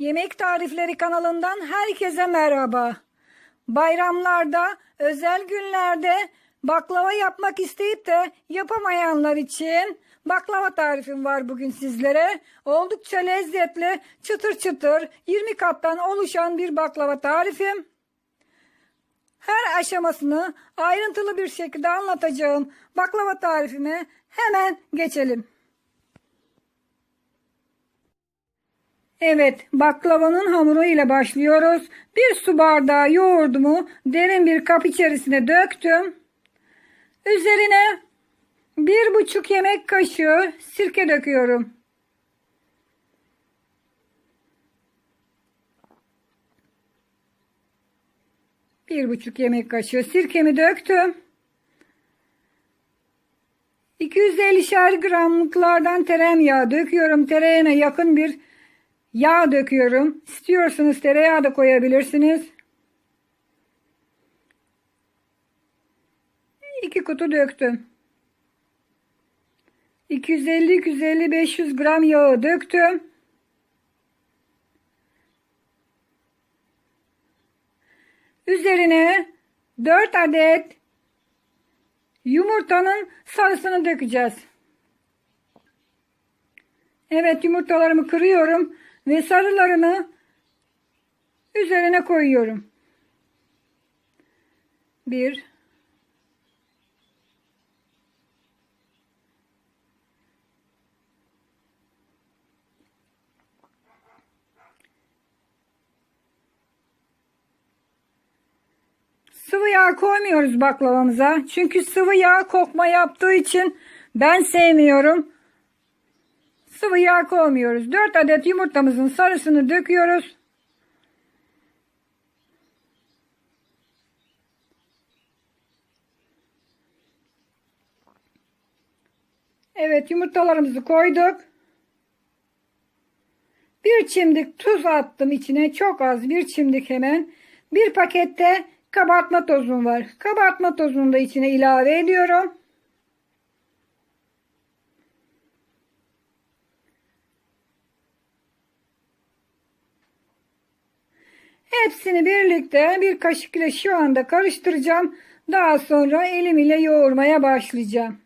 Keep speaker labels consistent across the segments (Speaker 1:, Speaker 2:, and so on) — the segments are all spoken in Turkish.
Speaker 1: Yemek Tarifleri kanalından herkese merhaba. Bayramlarda, özel günlerde baklava yapmak isteyip de yapamayanlar için baklava tarifim var bugün sizlere. Oldukça lezzetli, çıtır çıtır, 20 kattan oluşan bir baklava tarifim. Her aşamasını ayrıntılı bir şekilde anlatacağım baklava tarifime hemen geçelim. Evet, baklavanın hamuru ile başlıyoruz. Bir su bardağı yoğurdumu derin bir kap içerisine döktüm. Üzerine bir buçuk yemek kaşığı sirke döküyorum. Bir buçuk yemek kaşığı sirkemi döktüm. 250'şer gramlıklardan tereyağı döküyorum. Tereyağına yakın bir Yağ döküyorum. İstiyorsanız tereyağı da koyabilirsiniz. İki kutu döktüm. 250-250-500 gram yağı döktüm. Üzerine 4 adet yumurtanın sarısını dökeceğiz. Evet yumurtalarımı kırıyorum ve sarılarını üzerine koyuyorum. Bir, Sıvı yağ koymuyoruz baklavamıza. Çünkü sıvı yağ kokma yaptığı için ben sevmiyorum. Sıvı yağ koymuyoruz. 4 adet yumurtamızın sarısını döküyoruz. Evet yumurtalarımızı koyduk. Bir çimdik tuz attım içine. Çok az bir çimdik hemen. Bir pakette kabartma tozum var. Kabartma tozunu da içine ilave ediyorum. Hepsini birlikte bir kaşık ile şu anda karıştıracağım. Daha sonra elim ile yoğurmaya başlayacağım.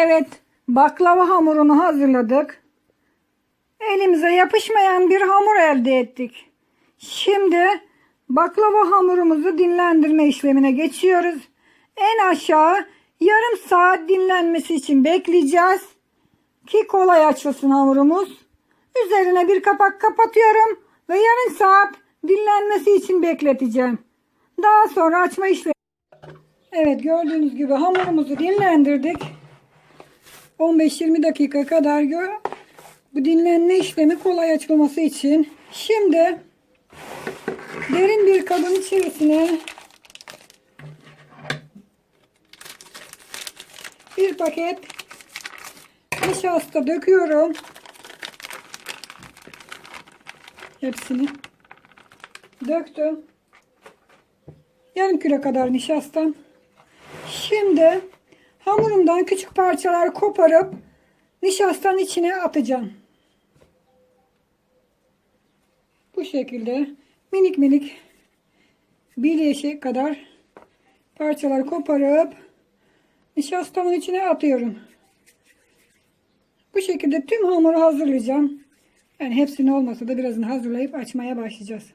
Speaker 1: Evet, baklava hamurunu hazırladık. Elimize yapışmayan bir hamur elde ettik. Şimdi baklava hamurumuzu dinlendirme işlemine geçiyoruz. En aşağı yarım saat dinlenmesi için bekleyeceğiz. ki kolay açılsın hamurumuz. Üzerine bir kapak kapatıyorum ve yarım saat dinlenmesi için bekleteceğim. Daha sonra açma işlemi. Evet gördüğünüz gibi hamurumuzu dinlendirdik. 15-20 dakika kadar gör. Bu dinlenme işlemi kolay açılması için. Şimdi derin bir kabın içerisine bir paket nişasta döküyorum. Hepsini döktüm. Yarım kilo kadar nişastam. Şimdi hamurumdan küçük parçalar koparıp nişastanın içine atacağım. Bu şekilde minik minik bileşik kadar parçalar koparıp nişastamın içine atıyorum. Bu şekilde tüm hamuru hazırlayacağım. Yani hepsini olmasa da birazını hazırlayıp açmaya başlayacağız.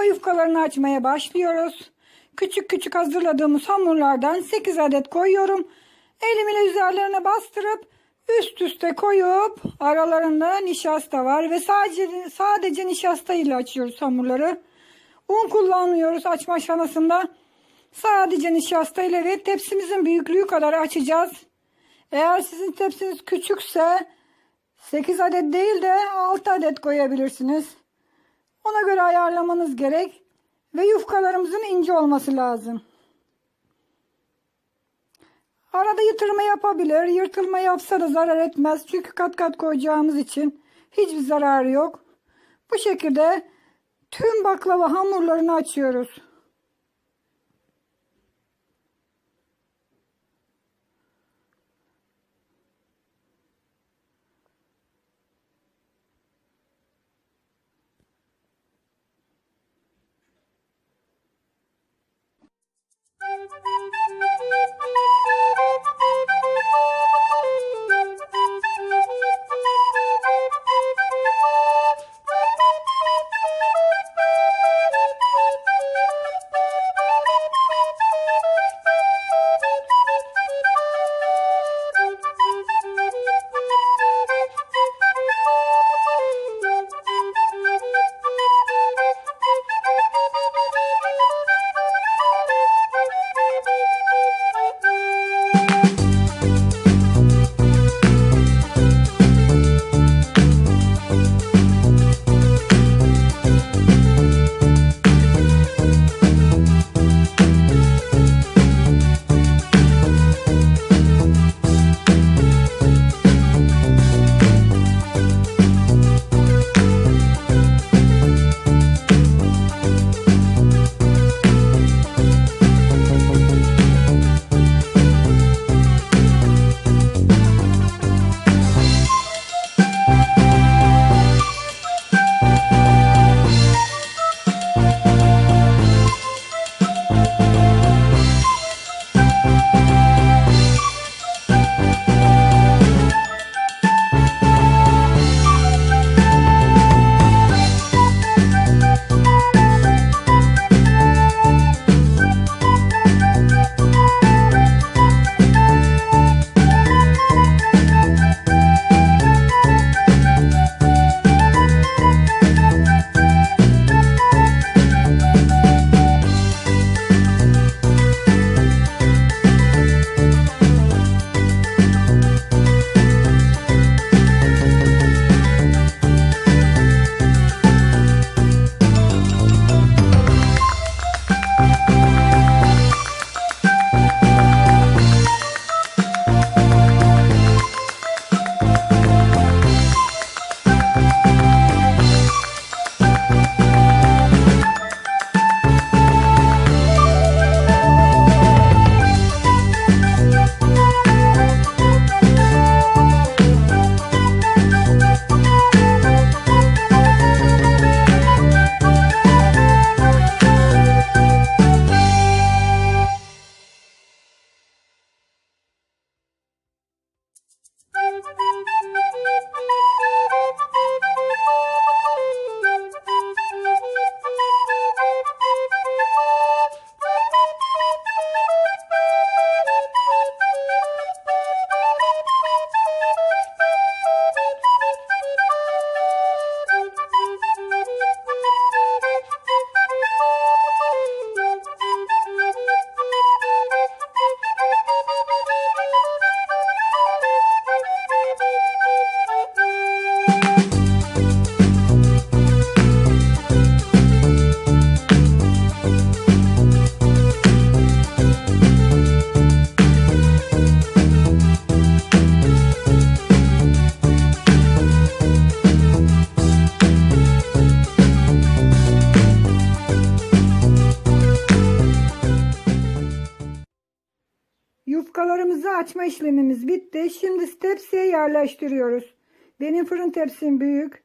Speaker 1: Baklava yufkalarını açmaya başlıyoruz. Küçük küçük hazırladığımız hamurlardan 8 adet koyuyorum. Elimle üzerlerine bastırıp üst üste koyup aralarında nişasta var ve sadece sadece nişasta ile açıyoruz hamurları. Un kullanmıyoruz açma aşamasında. Sadece nişasta ile ve tepsimizin büyüklüğü kadar açacağız. Eğer sizin tepsiniz küçükse 8 adet değil de 6 adet koyabilirsiniz. Göre ayarlamanız gerek ve yufkalarımızın ince olması lazım. Arada yırtılma yapabilir. Yırtılma yapsa da zarar etmez. Çünkü kat kat koyacağımız için hiçbir zararı yok. Bu şekilde tüm baklava hamurlarını açıyoruz. Açma işlemimiz bitti. Şimdi tepsiye yerleştiriyoruz. Benim fırın tepsim büyük.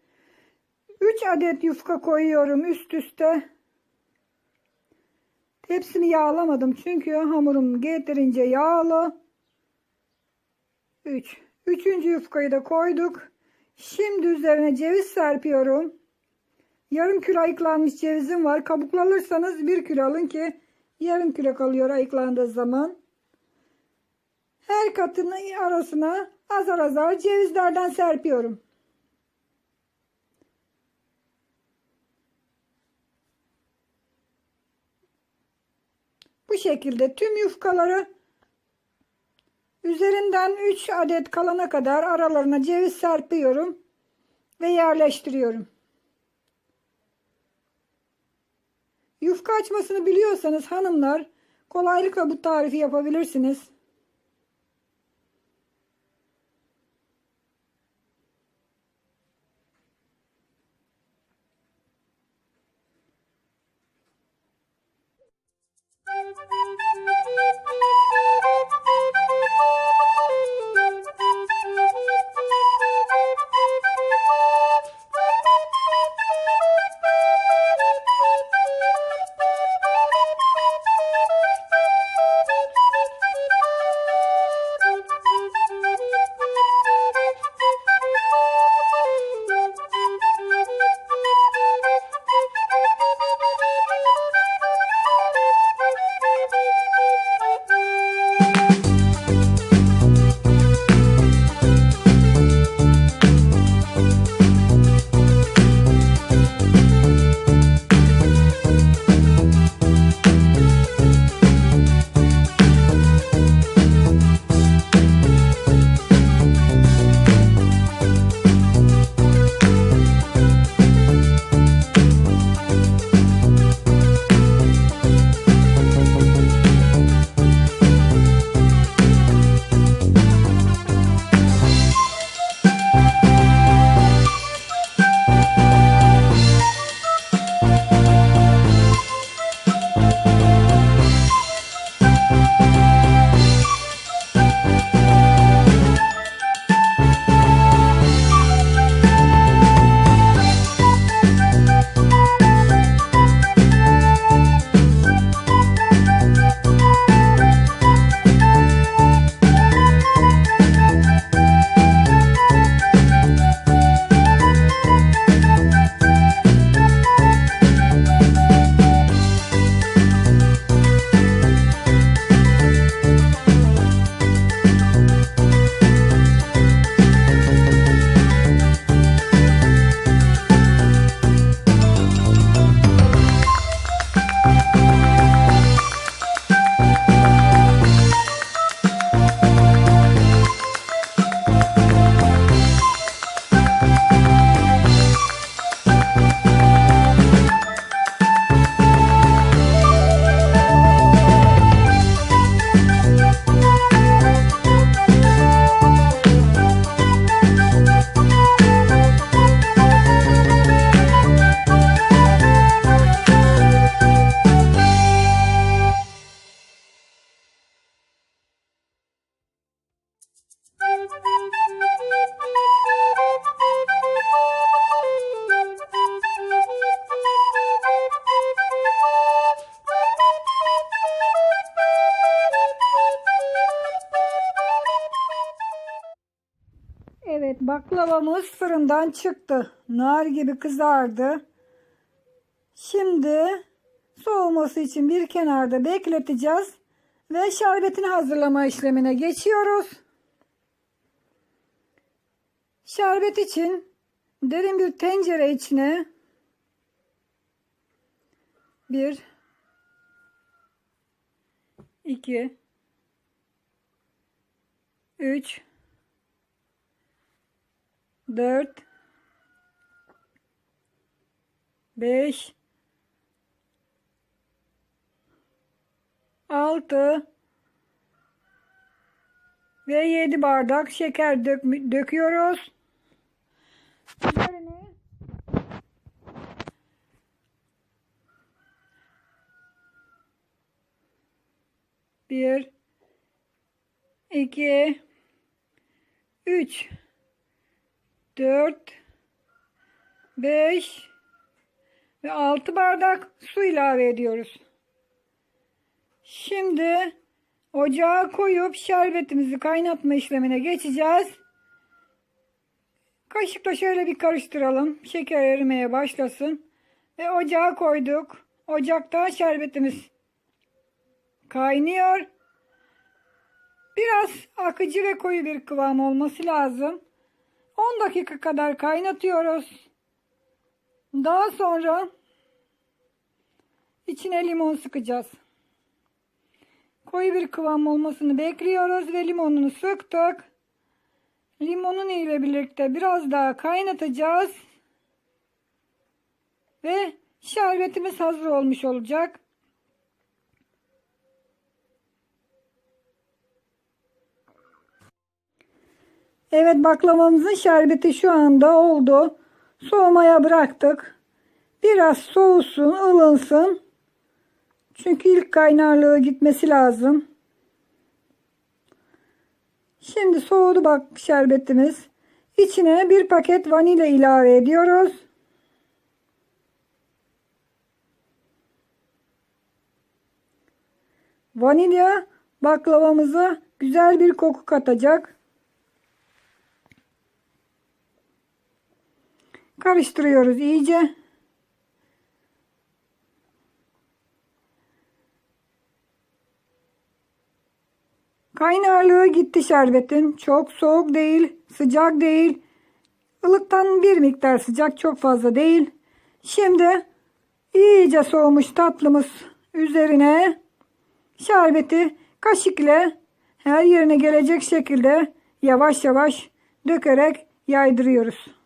Speaker 1: 3 adet yufka koyuyorum üst üste. Tepsimi yağlamadım çünkü hamurum yeterince yağlı. 3. Üçüncü yufkayı da koyduk. Şimdi üzerine ceviz serpiyorum. Yarım kilo ayıklanmış cevizim var. Kabuklu alırsanız bir kilo alın ki yarım kilo kalıyor ayıklandığı zaman. Her katının arasına azar azar cevizlerden serpiyorum. Bu şekilde tüm yufkaları üzerinden 3 adet kalana kadar aralarına ceviz serpiyorum ve yerleştiriyorum. Yufka açmasını biliyorsanız hanımlar kolaylıkla bu tarifi yapabilirsiniz. Evet baklavamız fırından çıktı. Nar gibi kızardı. Şimdi soğuması için bir kenarda bekleteceğiz. Ve şerbetini hazırlama işlemine geçiyoruz. Şerbet için derin bir tencere içine bir iki üç 4 5 6 ve 7 bardak şeker dök döküyoruz. Üzerine bir 2 3 4 5 ve 6 bardak su ilave ediyoruz. Şimdi ocağa koyup şerbetimizi kaynatma işlemine geçeceğiz. Kaşıkla şöyle bir karıştıralım. Şeker erimeye başlasın. Ve ocağa koyduk. Ocakta şerbetimiz kaynıyor. Biraz akıcı ve koyu bir kıvam olması lazım. 10 dakika kadar kaynatıyoruz. Daha sonra içine limon sıkacağız. Koyu bir kıvam olmasını bekliyoruz ve limonunu sıktık. Limonun ile birlikte biraz daha kaynatacağız. Ve şerbetimiz hazır olmuş olacak. Evet baklavamızın şerbeti şu anda oldu. Soğumaya bıraktık. Biraz soğusun, ılınsın. Çünkü ilk kaynarlığı gitmesi lazım. Şimdi soğudu bak şerbetimiz. İçine bir paket vanilya ilave ediyoruz. Vanilya baklavamıza güzel bir koku katacak. Karıştırıyoruz iyice. Kaynarlığı gitti şerbetin. Çok soğuk değil, sıcak değil. Ilıktan bir miktar sıcak çok fazla değil. Şimdi iyice soğumuş tatlımız üzerine şerbeti kaşık ile her yerine gelecek şekilde yavaş yavaş dökerek yaydırıyoruz.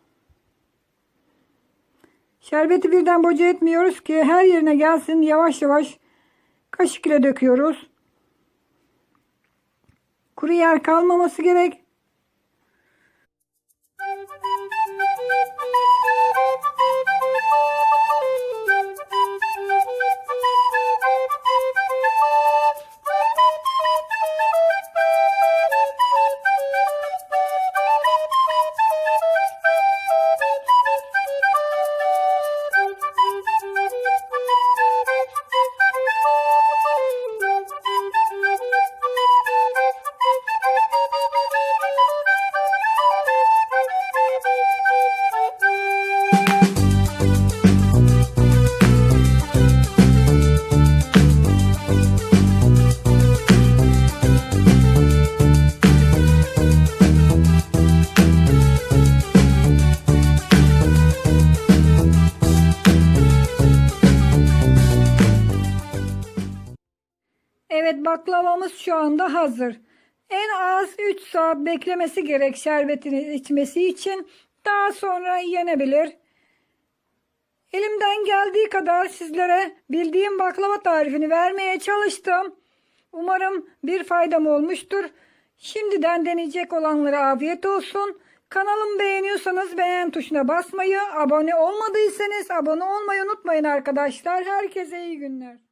Speaker 1: Şerbeti birden boca etmiyoruz ki her yerine gelsin yavaş yavaş kaşık ile döküyoruz. Kuru yer kalmaması gerek. Baklavamız şu anda hazır. En az 3 saat beklemesi gerek şerbetini içmesi için. Daha sonra yenebilir. Elimden geldiği kadar sizlere bildiğim baklava tarifini vermeye çalıştım. Umarım bir faydam olmuştur. Şimdiden deneyecek olanlara afiyet olsun. Kanalımı beğeniyorsanız beğen tuşuna basmayı, abone olmadıysanız abone olmayı unutmayın arkadaşlar. Herkese iyi günler.